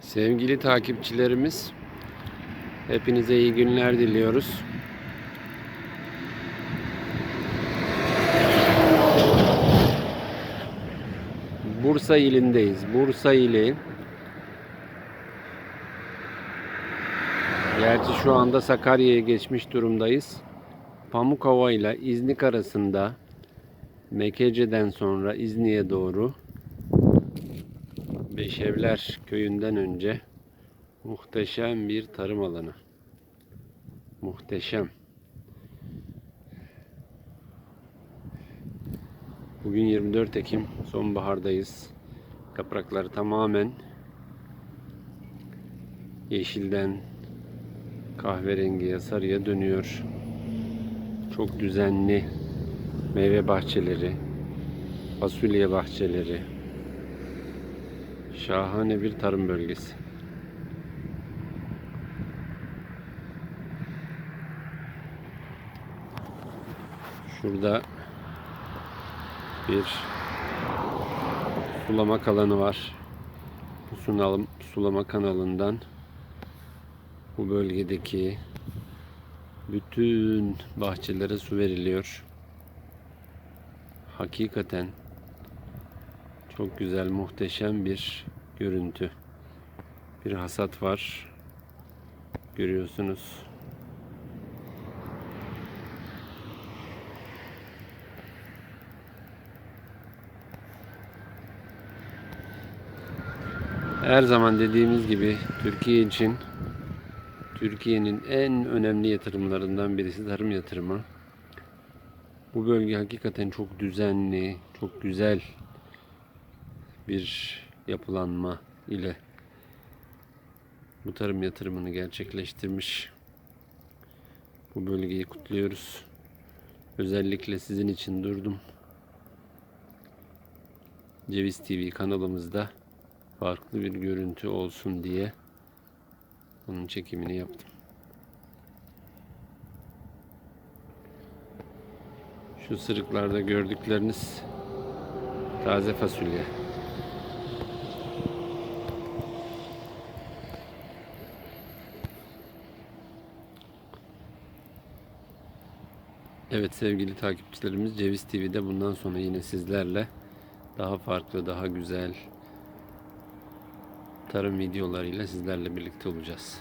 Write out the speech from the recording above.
Sevgili takipçilerimiz, hepinize iyi günler diliyoruz. Bursa ilindeyiz. Bursa ili. Gerçi şu anda Sakarya'ya geçmiş durumdayız. Pamukova ile İznik arasında Mekece'den sonra İznik'e doğru Beşevler köyünden önce muhteşem bir tarım alanı. Muhteşem. Bugün 24 Ekim sonbahardayız. Yaprakları tamamen yeşilden kahverengiye sarıya dönüyor. Çok düzenli meyve bahçeleri, fasulye bahçeleri, Şahane bir tarım bölgesi. Şurada bir sulama alanı var. Bu sunalım, sulama kanalından bu bölgedeki bütün bahçelere su veriliyor. Hakikaten çok güzel, muhteşem bir görüntü. Bir hasat var. Görüyorsunuz. Her zaman dediğimiz gibi Türkiye için Türkiye'nin en önemli yatırımlarından birisi tarım yatırımı. Bu bölge hakikaten çok düzenli, çok güzel bir yapılanma ile bu tarım yatırımını gerçekleştirmiş. Bu bölgeyi kutluyoruz. Özellikle sizin için durdum. Ceviz TV kanalımızda farklı bir görüntü olsun diye bunun çekimini yaptım. Şu sırıklarda gördükleriniz taze fasulye. Evet sevgili takipçilerimiz Ceviz TV'de bundan sonra yine sizlerle daha farklı, daha güzel tarım videolarıyla sizlerle birlikte olacağız.